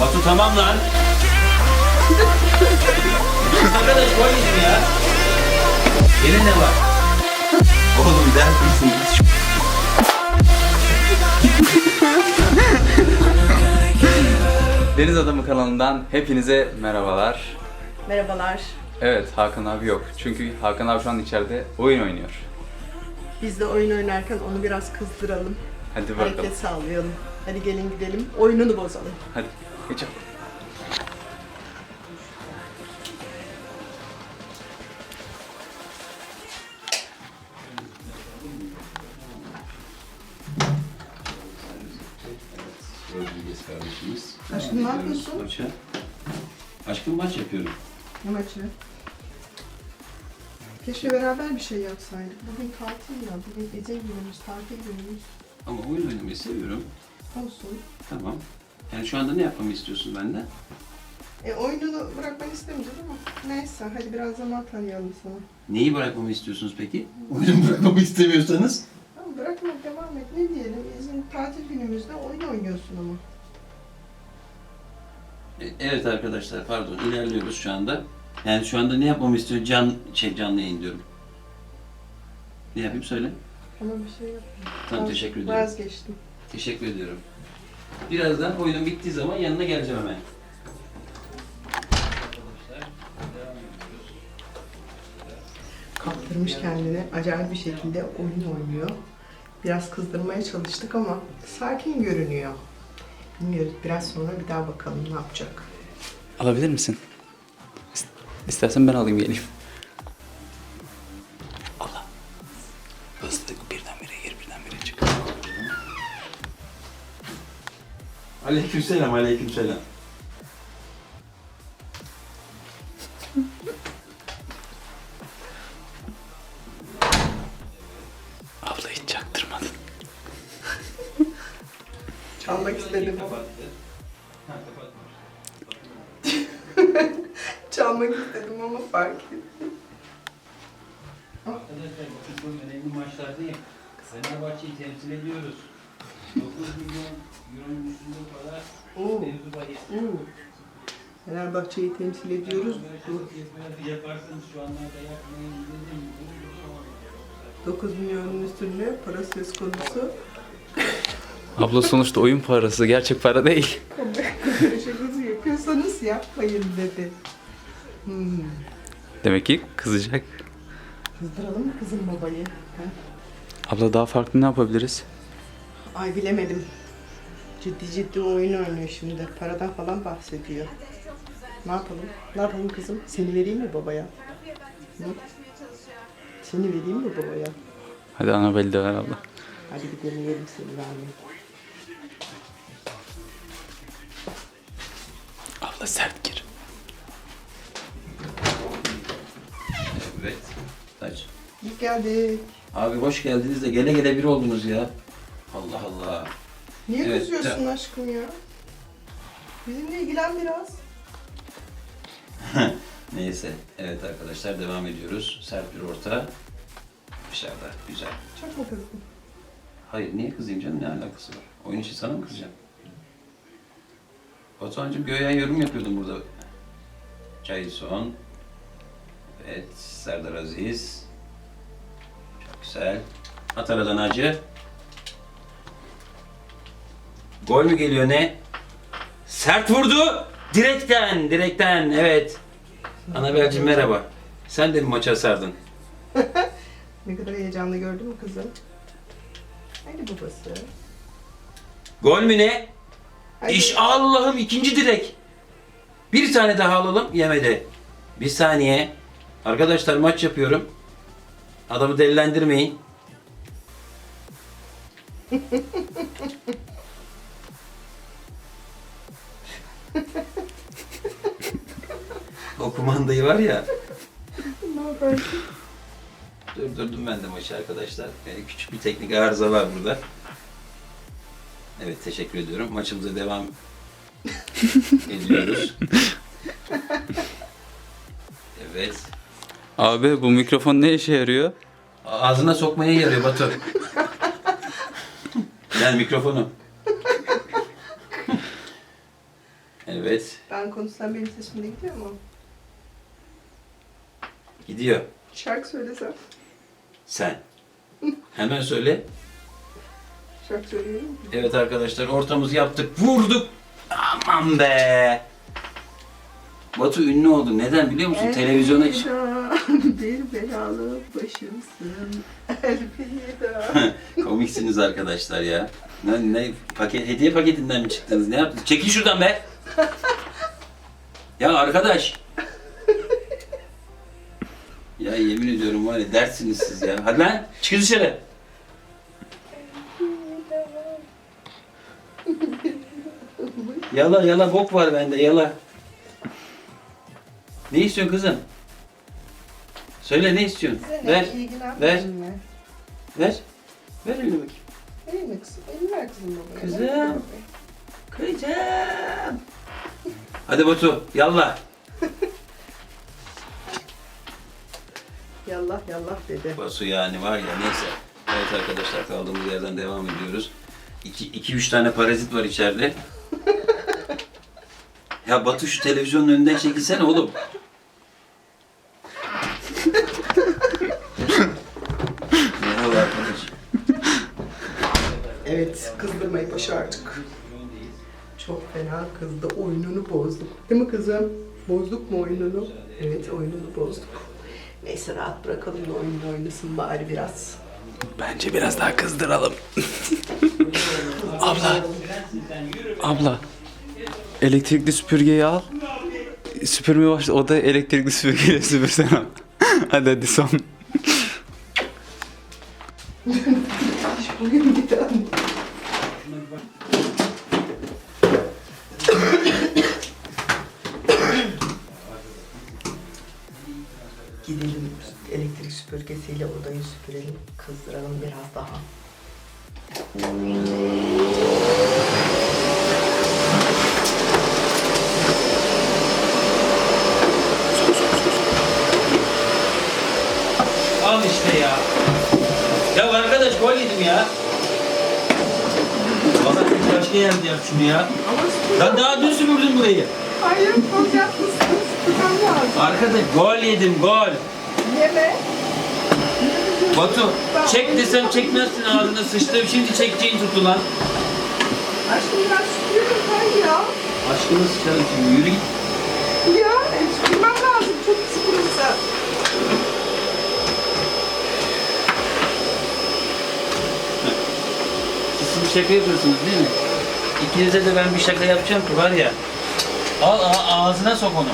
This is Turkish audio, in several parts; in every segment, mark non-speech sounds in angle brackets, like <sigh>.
Batu tamam lan. Arkadaş yedim ya. Senin ne var? Oğlum dert misin? Deniz Adamı kanalından hepinize merhabalar. Merhabalar. Evet Hakan abi yok. Çünkü Hakan abi şu an içeride oyun oynuyor. Biz de oyun oynarken onu biraz kızdıralım. Hadi bakalım. Hareket sağlayalım. Hadi gelin gidelim. Oyununu bozalım. Hadi geçelim. Rodriguez kardeşimiz. Aşkım, ne yapıyorsun? Maça. Aşkım maç yapıyorum. Ne maçı? Keşke beraber bir şey yapsaydık. Bugün tatil ya. Bugün gece günümüz, tatil günümüz. Ama oyun oynamayı seviyorum. Olsun. Tamam. Yani şu anda ne yapmamı istiyorsun benden? E oyununu bırakmanı istemeyeceğim ama neyse hadi biraz zaman tanıyalım sana. Neyi bırakmamı istiyorsunuz peki? Oyunu bırakmamı istemiyorsanız. Tamam bırakma devam et. Ne diyelim? Bizim tatil günümüzde oyun oynuyorsun ama. E, Evet arkadaşlar pardon ilerliyoruz şu anda. Yani şu anda ne yapmamı istiyor? Can, şey canlı yayın diyorum. Ne yapayım söyle. Ama bir şey yapma. Tamam teşekkür ediyorum. Vazgeçtim. Teşekkür ediyorum. Birazdan oyunun bittiği zaman yanına geleceğim hemen. kaptırmış kendini. Acayip bir şekilde oyun oynuyor. Biraz kızdırmaya çalıştık ama sakin görünüyor. Bilmiyoruz. Biraz sonra bir daha bakalım ne yapacak. Alabilir misin? İst- İstersen ben alayım geleyim. Aleykümselam, aleykümselam. Abla hiç çaktırmadın. <laughs> Çalmak istedim. <laughs> Çalmak istedim ama fark ettim. Arkadaşlar bu önemli maçlar değil. Fenerbahçe'yi temsil ediyoruz. 9 milyon euronun üstünde para Oo. mevzu bahis. Oo. Fenerbahçe'yi temsil ediyoruz. Yaparsanız şu anlarda yapmayın dedim. 9 milyonun üstünde para söz konusu. Abla sonuçta oyun parası gerçek para değil. Şakası yapıyorsanız yapmayın dedi. Hmm. Demek ki kızacak. Kızdıralım mı kızım babayı? Ha? Abla daha farklı ne yapabiliriz? Ay bilemedim. Ciddi ciddi oyun oynuyor şimdi. Paradan falan bahsediyor. Ne yapalım? Ne yapalım kızım? Seni vereyim mi babaya? Hı? Seni vereyim mi babaya? Hadi Anabel'i de ver abla. Hadi bir deneyelim seni vermeyi. Abla sert gir. Evet. Kaç. Biz geldik. Abi hoş geldiniz de gele gele bir oldunuz ya. Allah Allah. Niye Evet, kızıyorsun aşkım ya? Bizimle ilgilen biraz. <laughs> Neyse. Evet arkadaşlar devam ediyoruz. Sert bir orta. Dışarıda. Güzel. Çok mu kızdın? Hayır niye kızayım canım? Ne alakası var? Oyun için sana mı kızacağım? Batuhan'cığım göğe yorum yapıyordum burada. Cayson. Evet. Serdar Aziz. Çok güzel. At aradan Hacı. Gol mü geliyor ne? Sert vurdu. Direkten, direkten. Evet. Anabelciğim merhaba. Sen de mi maça sardın? <laughs> Ne kadar heyecanlı gördün mü kızım? Hadi babası. Gol mü ne? Hadi. İş Allah'ım ikinci direk. Bir tane daha alalım yemedi. Bir saniye. Arkadaşlar maç yapıyorum. Adamı delilendirmeyin. <laughs> <laughs> o kumandayı var ya. Ne yaparsın? Durdurdum ben de maçı arkadaşlar. Yani küçük bir teknik arıza var burada. Evet teşekkür ediyorum. Maçımıza devam <laughs> ediyoruz. Evet. Abi bu mikrofon ne işe yarıyor? Ağzına sokmaya yarıyor Batu. <laughs> Gel mikrofonu. Evet. Ben konuşsam benim sesim de gidiyor mu? Gidiyor. Şarkı söylesem. Sen. <laughs> Hemen söyle. Şarkı söylüyorum? Evet arkadaşlar ortamızı yaptık. Vurduk. Aman be. Batu ünlü oldu. Neden biliyor musun? Televizyona çık. <laughs> Bir belalı başımsın. Elveda. <laughs> Komiksiniz arkadaşlar ya. Ne, ne paket hediye paketinden mi çıktınız? Ne yaptınız? Çekil şuradan be. <laughs> ya arkadaş. ya yemin ediyorum var ya dersiniz siz ya. Hadi lan çıkın dışarı. Yala yala bok var bende yala. Ne istiyorsun kızım? Söyle ne istiyorsun? Ver. Ver. Ver. Ver elini bakayım. Hadi Batu, yallah. Yallah yallah dedi. Batu yani var ya neyse. Evet arkadaşlar kaldığımız yerden devam ediyoruz. 2-3 tane parazit var içeride. ya Batu şu televizyonun önünden çekilsene oğlum. Merhaba arkadaş. Evet, kızdırmayı başardık. Çok fena kızdı. Oyununu bozduk. Değil mi kızım? Bozduk mu oyununu? Evet, oyununu bozduk. Neyse rahat bırakalım da oyunu oynasın bari biraz. Bence biraz daha kızdıralım. Abla. Abla. Elektrikli süpürgeyi al. Süpürmeye başla. O da elektrikli süpürgeyle süpürsene. hadi hadi son. Süpürgesiyle odayı süpürelim, kızdıralım biraz daha. Al işte ya. Ya arkadaş gol yedim ya. Valla başka yerde yap şunu ya. Ben daha dün süpürdüm burayı. Hayır, çok yapmışsın. Süpürmem lazım. Arkadaş gol yedim gol. Yeme. Batu çek desem çekmezsin ağzına sıçtım şimdi çekeceğin tuttu lan. Aşkım biraz süpürüyorum ben ya. Aşkını sıçarım şimdi yürü git. Ya, süpürmem lazım. Çok sıkılırsa. Siz şimdi şaka yapıyorsunuz değil mi? İkinize de ben bir şaka yapacağım ki var ya. Al a- ağzına sok onu.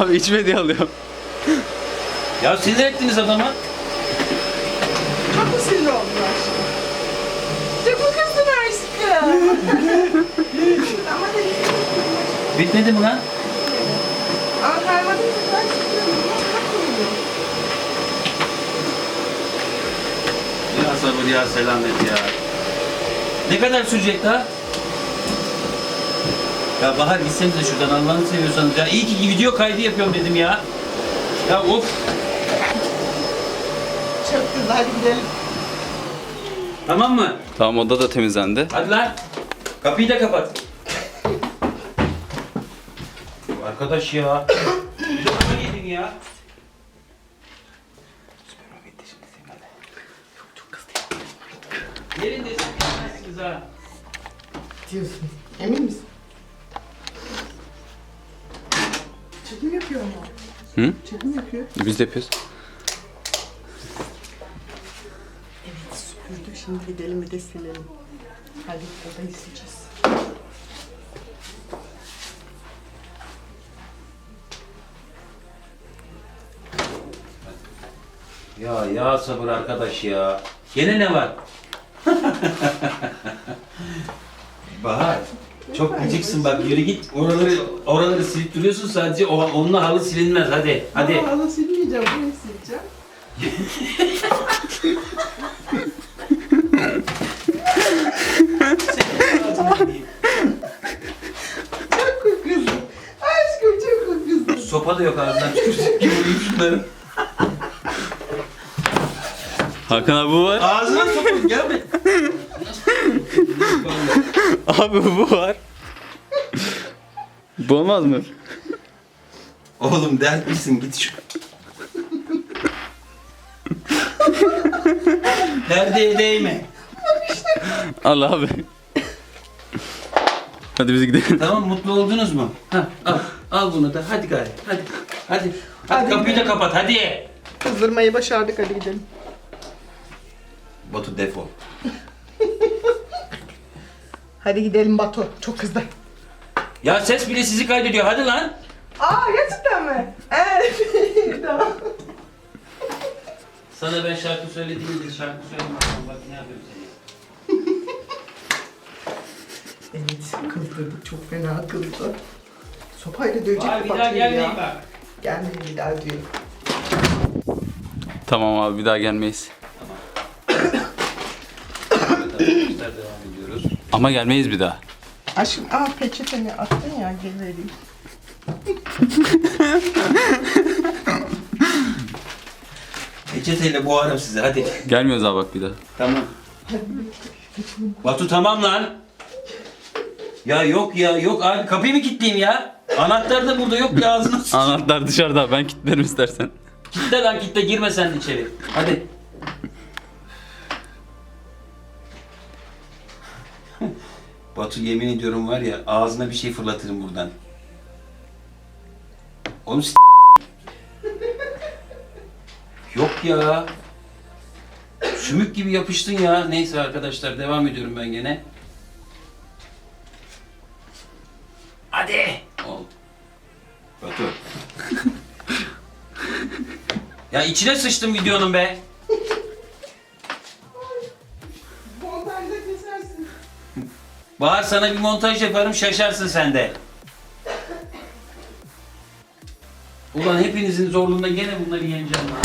Abi içme diye alıyorum. Ya sinir ettiniz adamı. Çok mu sinir oldun aşkım? Çok mu kızdın aşkım? Ama da Bitmedi mi lan? Ama kaymadın mı? Ben. Ya sabır ya selamet ya. Ne kadar sürecek daha? Ya Bahar gitsenize şuradan Allah'ını seviyorsanız ya. İyi ki video kaydı yapıyorum dedim ya. Ya of. Çok güzel hadi gidelim. Tamam mı? Tamam oda da temizlendi. Hadi lan. Kapıyı da kapat. Arkadaş ya. Ne yedin ya? Çok kızdı. Yerinde sıkılmazsınız ha. Diyorsun. Emin misin? Çekim yapıyor ama. Hı? Çekim yapıyor. Biz de yapıyoruz. Evet süpürdük. Şimdi gidelim bir de silelim. Hadi odayı sileceğiz. Ya ya sabır arkadaş ya. Gene ne var? <laughs> Bahar. Çok gıcıksın bak yürü git. Oraları oraları silip duruyorsun sadece o, onunla halı silinmez hadi. Hadi. Ama halı silmeyeceğim. Burayı sileceğim. <laughs> Çok kızdım. Aşkım çok kızdım. Sopa da yok ağzından tükürsün gibi vurayım şunları. Hakan abi bu var. Ağzına sokun gel be. Abi bu var. Bu olmaz mı? Oğlum dert misin git şu. Derde değme. Allah abi. Hadi biz gidelim. Tamam mutlu oldunuz mu? Ha, al, al bunu da hadi gari hadi. Hadi. Hadi, Hadi kapıyı da kapat hadi. Kızdırmayı başardık hadi gidelim. Batu defol. Hadi gidelim Batu. Çok kızdı. Ya ses bile sizi kaydediyor hadi lan. Aa gerçekten mi? Evet. <laughs> tamam. Sana ben şarkı söylediğimde şarkı söylemezsem bak ne yapıyorum seni. Evet kızdırdık. Çok fena kızdı. Sopayla dövecek Vay bir daha gelmeyin ya. bak. Gelmeyin bir daha diyor. Tamam abi bir daha gelmeyiz. Evet arkadaşlar devam ediyoruz. Ama gelmeyiz bir daha. Aşkım aa peçeteni attın ya gel vereyim. Peçeteyle boğarım sizi hadi. Gelmiyoruz abi bak bir daha. Tamam. Batu tamam lan. Ya yok ya yok abi kapıyı mı kilitleyeyim ya? Anahtar da burada yok ya ağzını <laughs> s- Anahtar dışarıda ben kilitlerim istersen. Kitle lan kitle girme sen de içeri. Hadi. <laughs> Batu yemin ediyorum var ya ağzına bir şey fırlatırım buradan. Oğlum s- <laughs> Yok ya. Sümük gibi yapıştın ya. Neyse arkadaşlar devam ediyorum ben gene. Ya içine sıçtım videonun be. Montajda kesersin. Bahar sana bir montaj yaparım şaşarsın sen de. Ulan hepinizin zorluğunda gene bunları yeneceğim lan.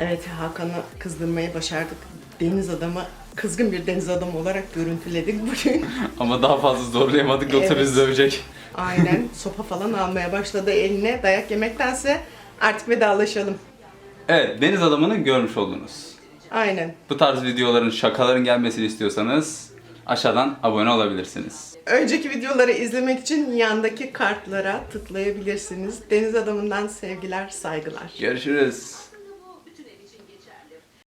Evet Hakan'ı kızdırmayı başardık. Deniz adamı, kızgın bir deniz adamı olarak görüntüledik bugün. Ama daha fazla zorlayamadık yoksa Evet. bizi dövecek. Aynen sopa falan almaya başladı eline dayak yemektense artık vedalaşalım. Evet deniz adamını görmüş oldunuz. Aynen. Bu tarz videoların şakaların gelmesini istiyorsanız aşağıdan abone olabilirsiniz. Önceki videoları izlemek için yandaki kartlara tıklayabilirsiniz. Deniz adamından sevgiler, saygılar. Görüşürüz.